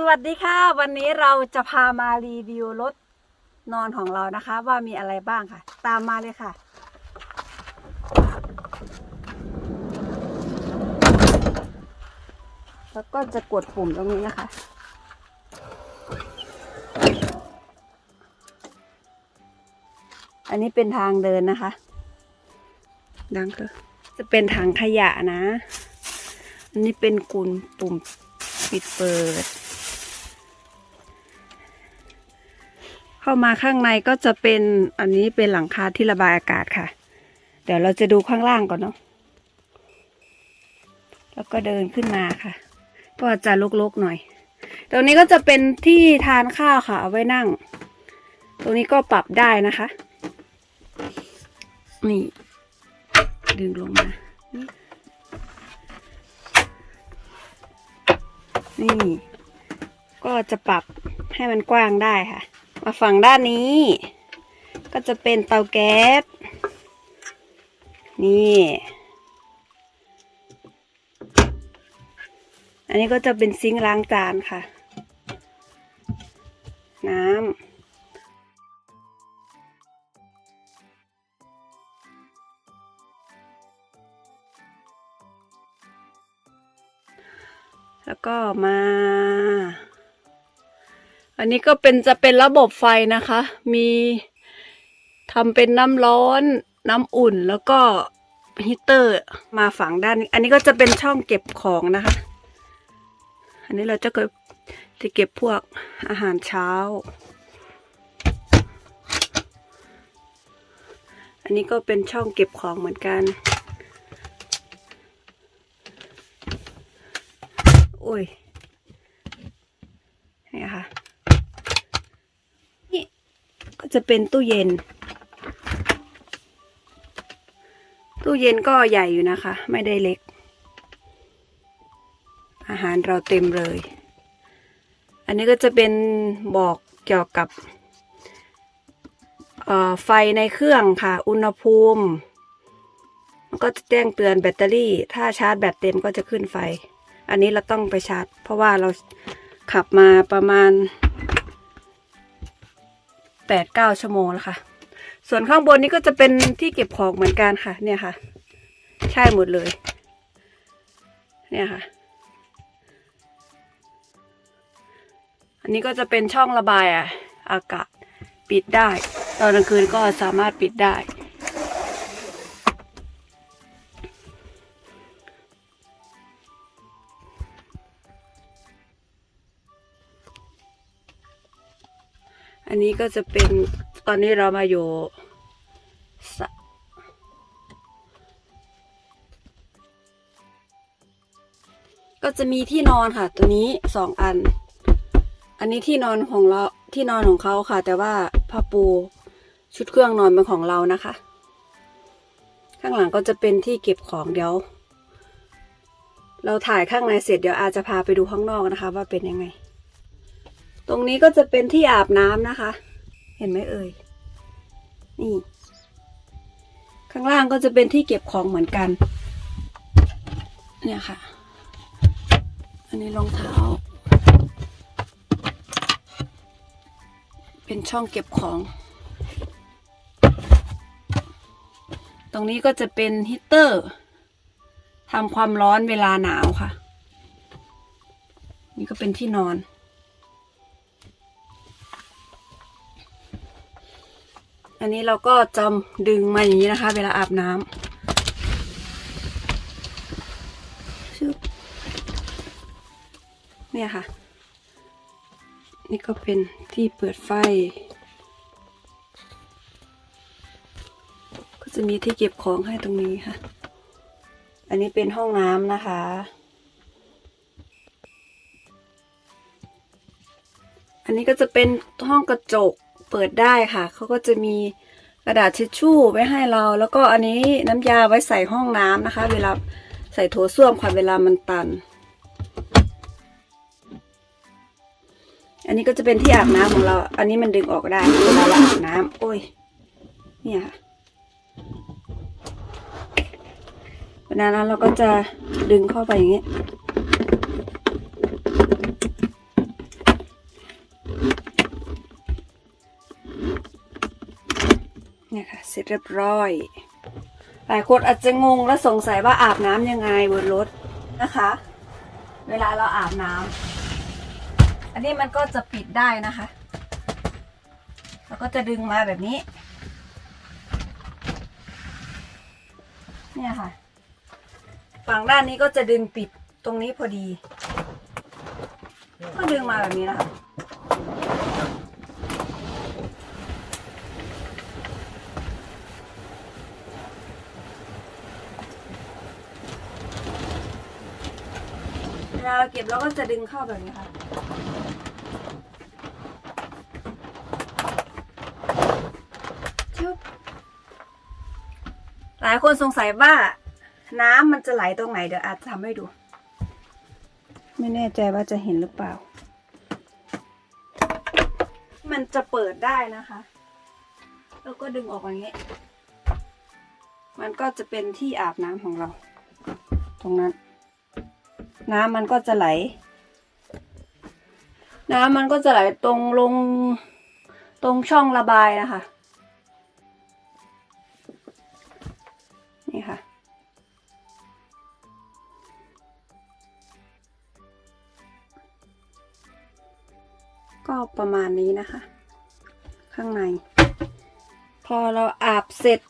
สวัสดีค่ะ วันนี้เราจะพามารีวิวรถนอนของเรานะคะ ว่ามีอะไรบ้างค่ะ ตามมาเลยค่ะ แล้วก็จะกดปุ่มตรงนี้นะคะ อันนี้เป็นทางเดินนะคะดังคือจะเป็นถังขยะนะ อันนี้เป็นกุญปุ่มปิดเปิด เข้ามาข้างในก็จะเป็นอันนี้เป็นหลังคาที่ระบายอากาศค่ะ เดี๋ยวเราจะดูข้างล่างก่อนเนาะแล้วก็เดินขึ้นมาค่ะ ก็จะลกๆหน่อย ตรงนี้ก็จะเป็นที่ทานข้าวค่ะ เอาไว้นั่ง ตรงนี้ก็ปรับได้นะคะ นี่ ดึงลงมา นี่ ก็จะปรับให้มันกว้างได้ค่ะ มาฝั่งด้านนี้ ก็จะเป็นเตาแก๊ส นี่ อันนี้ก็จะเป็นซิงค์ล้างจานค่ะ น้ำแล้วก็มา อันนี้ก็เป็นจะเป็นระบบไฟนะคะ มีทำเป็นน้ำร้อนน้ำอุ่นแล้วก็ฮีตเตอร์มาฝังด้านนี้อันนี้ก็จะเป็นช่องเก็บของนะคะ อันนี้เราจะเก็บจะเก็บพวกอาหารเช้า อันนี้ก็เป็นช่องเก็บของเหมือนกัน โอ้ย นี่ค่ะ นี่ก็ จะเป็นตู้เย็น ตู้เย็นก็ใหญ่อยู่นะคะ ไม่ได้เล็ก อาหารเราเต็มเลย อันนี้ก็จะเป็นบอกเกี่ยวกับไฟในเครื่องค่ะ อุณหภูมิ มันก็จะแจ้งเตือนแบตเตอรี่ ถ้าชาร์จแบตเต็มก็จะขึ้นไฟ อันนี้เราต้องไปชาร์จ เพราะว่าเราขับมาประมาณ แปดเก้าชั่วโมงแล้วค่ะ ส่วนข้างบนนี้ก็จะเป็นที่เก็บของเหมือนกันค่ะ เนี่ยค่ะ ใช่หมดเลย เนี่ยค่ะ อันนี้ก็จะเป็นช่องระบายออากาศปิดได้ ตอนกลางคืนก็สามารถปิดได้ อันนี้ก็จะเป็นตอนนี้เรามาอยู่สะก็จะมีที่นอนค่ะ ตัวนี้สองอัน อันนี้ที่นอนของเราที่นอนของเขาค่ะ แต่ว่าผ้าปูชุดเครื่องนอนเป็นของเรานะคะ ข้างหลังก็จะเป็นที่เก็บของเดี๋ยว เราถ่ายข้างในเสร็จเดี๋ยวอาจจะพาไปดูข้างนอกนะคะ ว่าเป็นยังไง ตรงนี้ก็จะเป็นที่อาบน้ำนะคะ เห็นไหมเอ่ย นี่ ข้างล่างก็จะเป็นที่เก็บของเหมือนกัน เนี่ยค่ะ อันนี้รองเท้า เป็นช่องเก็บของ ตรงนี้ก็จะเป็นฮีเตอร์ทำความร้อนเวลาหนาวค่ะ นี่ก็เป็นที่นอน อันนี้เราก็จำดึงมาอย่างนี้นะคะ เวลาอาบน้ำชึบเนี่ยค่ะ นี่ก็เป็นที่เปิดไฟ ก็จะมีที่เก็บของให้ตรงนี้ค่ะ อันนี้เป็นห้องน้ำนะคะอันนี้ก็จะเป็นห้องกระจก เปิดได้ค่ะ เขาก็จะมีกระดาษทิชชู่ไว้ให้เรา แล้วก็อันนี้น้ำยาไว้ใส่ห้องน้ำนะคะ เวลาใส่โถส้วมค่ะเวลามันตัน อันนี้ก็จะเป็นที่อาบน้ำของเรา อันนี้มันดึงออกได้เวลาเราอาบน้ำโอ้ย เนี่ยค่ะเวลานั้นเราก็จะดึงเข้าไปอย่างนี้ เสร็จเรียบร้อย หลายคนอาจจะงงและสงสัยว่าอาบน้ำยังไงบนรถนะคะ เวลาเราอาบน้ำอันนี้มันก็จะปิดได้นะคะ แล้วก็จะดึงมาแบบนี้ เนี่ยค่ะฝั่งด้านนี้ก็จะดึงปิดตรงนี้พอดี ก็ดึงมาแบบนี้นะคะ ลาเราเก็บเราก็จะดึงเข้าแบบนี้ค่ะชุบหลายคนสงสัยว่าน้ำมันจะไหลตรงไหนเดี๋ยวอาจจะทำให้ดู ไม่แน่ใจว่าจะเห็นหรือเปล่า มันจะเปิดได้นะคะ แล้วก็ดึงออกอย่างนี้ มันก็จะเป็นที่อาบน้ำของเรา ตรงนั้น น้ำมันก็จะไหล น้ำมันก็จะไหลตรงลงตรงช่องระบายนะคะ นี่ค่ะ ก็ประมาณนี้นะคะ ข้างใน พอเราอาบเสร็จ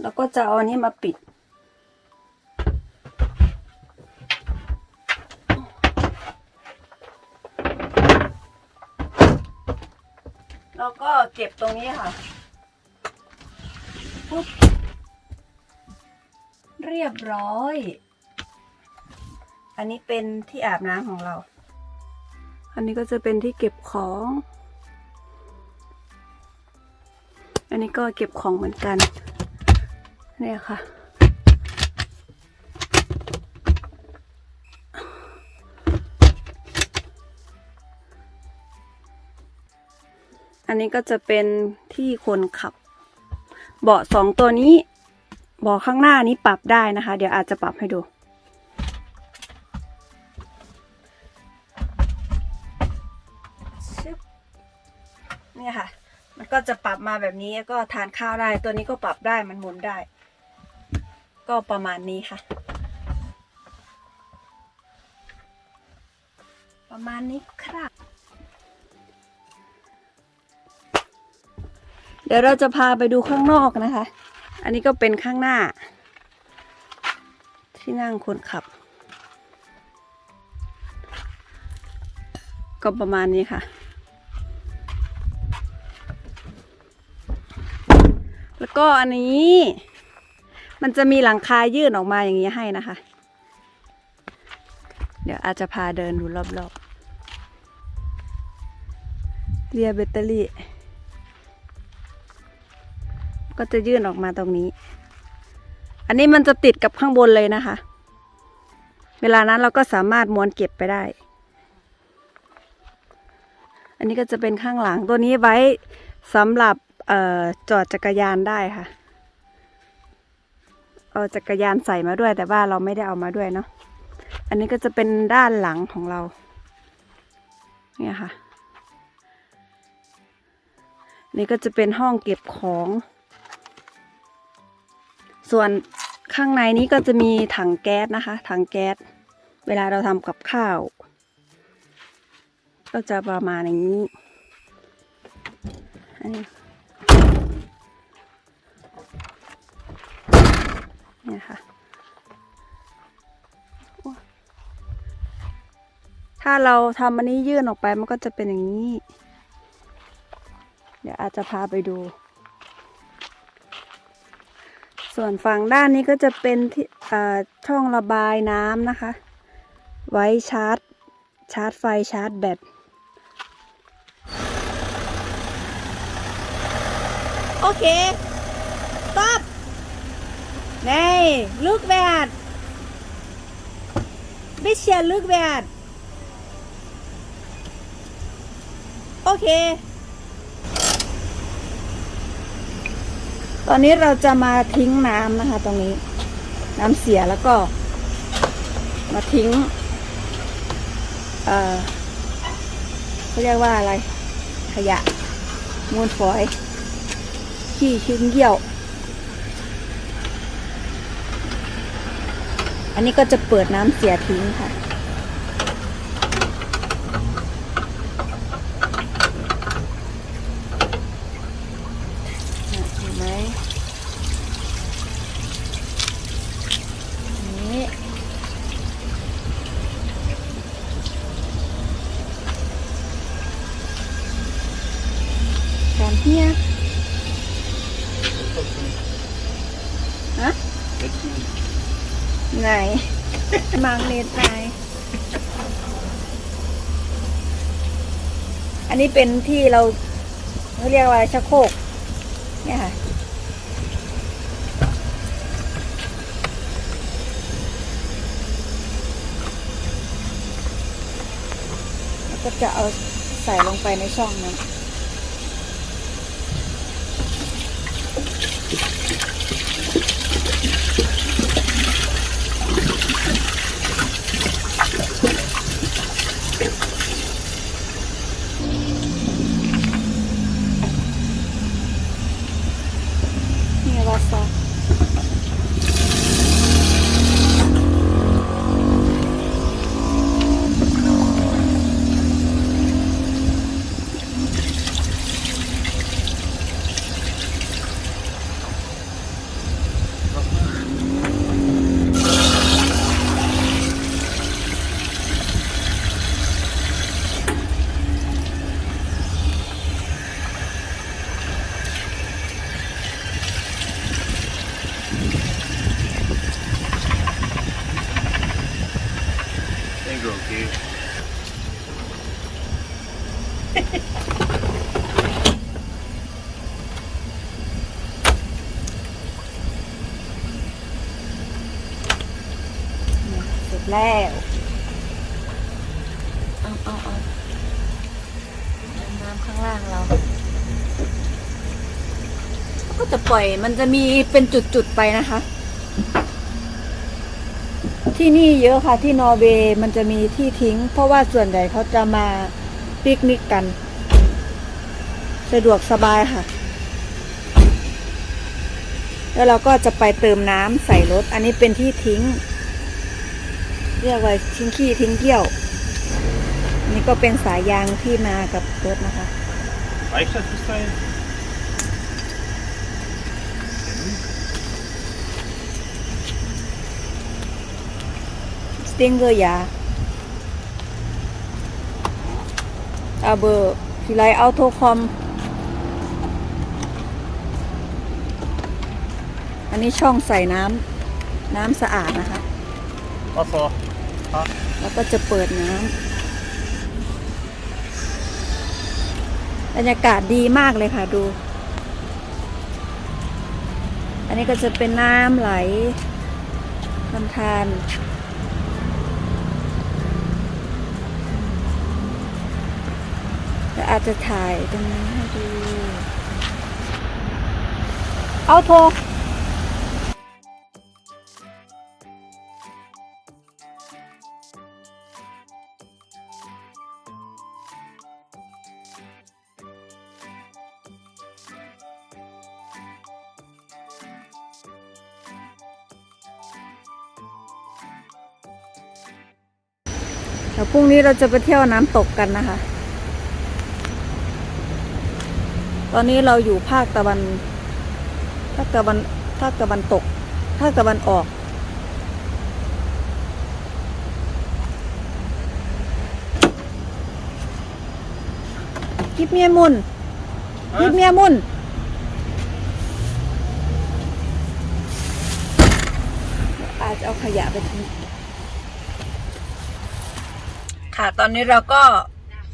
เราก็จะเอาอันนี้มาปิด เก็บตรงนี้ค่ะปุ๊บเรียบร้อย อันนี้เป็นที่อาบน้ำของเรา อันนี้ก็จะเป็นที่เก็บของ อันนี้ก็เก็บของเหมือนกัน เนี่ยค่ะ อันนี้ก็จะเป็นที่คนขับ เบาะสองตัวนี้เบาะข้างหน้านี้ปรับได้นะคะ เดี๋ยวอาจจะปรับให้ดู เนี่ยค่ะ มันก็จะปรับมาแบบนี้ก็ทานข้าวได้ ตัวนี้ก็ปรับได้มันหมุนได้ ก็ประมาณนี้ค่ะ ประมาณนี้ครับ เดี๋ยวเราจะพาไปดูข้างนอกนะคะ อันนี้ก็เป็นข้างหน้า ที่นั่งคนขับ ก็ประมาณนี้ค่ะ แล้วก็อันนี้ มันจะมีหลังคายื่นออกมาอย่างนี้ให้นะคะ เดี๋ยวอาจจะพาเดินดูรอบๆเรียแบตเตอรี่ ก็จะยื่นออกมาตรงนี้ อันนี้มันจะติดกับข้างบนเลยนะคะ เวลานั้นเราก็สามารถม้วนเก็บไปได้ อันนี้ก็จะเป็นข้างหลังตัวนี้ไว้สำหรับออจอดจักรยานได้ค่ะ เอาจักรยานใส่มาด้วย แต่ว่าเราไม่ได้เอามาด้วยเนาะ อันนี้ก็จะเป็นด้านหลังของเรา เนี่ยค่ะ นี่ก็จะเป็นห้องเก็บของ ส่วนข้างในนี้ก็จะมีถังแก๊สนะคะ ถังแก๊ส เวลาเราทำกับข้าว ก็จะประมาณอย่างนี้นี่ค่ะ ถ้าเราทำอันนี้ยื่นออกไปมันก็จะเป็นอย่างนี้ เดี๋ยวอาจจะพาไปดู ส่วนฝั่งด้านนี้ก็จะเป็นที่อ่อช่องระบายน้ำนะคะ ไว้ชาร์จ ชาร์จไฟชาร์จแบตโอเค stop นี่ look bad ไม่เชียร์ look bad โอเค ตอนนี้เราจะมาทิ้งน้ำนะคะ ตรงนี้ น้ำเสียแล้วก็ มาทิ้ง เอ่อเขาเรียกว่าอะไร ขยะ มูลฝอย ขี้ชิ้นเยี่ยว อันนี้ก็จะเปิดน้ำเสียทิ้งค่ะ เห็นไหมนี่การเฮียฮะ ไหน มังเลนไหนอันนี้เป็นที่เราเขาเรียกว่าชักโคก เนี่ยค่ะ ก็จะเอาใส่ลงไปในช่องนั้นวาซาบ think we're okay. เสร็จ แล้วเอาเอาเอาน้ำข้างล่างเรา ก็จะปล่อยมันจะมีเป็นจุดๆไปนะคะ ที่นี่เยอะค่ะที่นอร์เวย์มันจะมีที่ทิ้ง เพราะว่าส่วนใหญ่เขาจะมาปิกนิกกัน สะดวกสบายค่ะ แล้วเราก็จะไปเติมน้ำใส่รถ อันนี้เป็นที่ทิ้ง เรียกว่าทิ้งขี้ทิ้งเกี้ยวอันนี่ก็เป็นสายยางที่มากับรถนะคะ Reicht das bis dahin? สติงเกอร์ยาอาเบอร์ฟิไลอัลโทคอมอันนี้ช่องใส่น้ำน้ำสะอาดนะคะ Wasser. แล้วก็จะเปิดน้ำบรรยากาศดีมากเลยค่ะดู อันนี้ก็จะเป็นน้ำไหลลำธารแต่อาจจะถ่ายตรงนี้ให้ดู เอาโทร เดี๋ยวพรุ่งนี้เราจะไปเที่ยวน้ำตกกันนะคะ ตอนนี้เราอยู่ภาคตะวันภาคตะวันภาคตะวันตก ภาคตะวันออกกิบเมียมุนกิบเมียมุนอาจจะเอาขยะไปทิ้ง ค่ะ ตอนนี้เราก็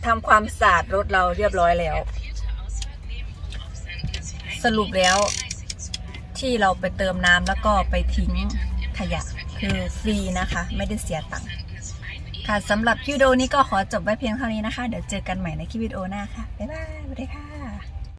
ทำความสะอาดรถเราเรียบร้อยแล้ว สรุปแล้ว ที่เราไปเติมน้ำแล้วก็ไปทิ้งขยะคือฟรีนะคะ ไม่ได้เสียตังค์ค่ะสำหรับคลิปวิดีโอนี้ก็ขอจบไว้เพียงเท่านี้นะคะ เดี๋ยวเจอกันใหม่ในคลิปวิดีโอหน้าค่ะ บ๊ายบายสวัสดีค่ะ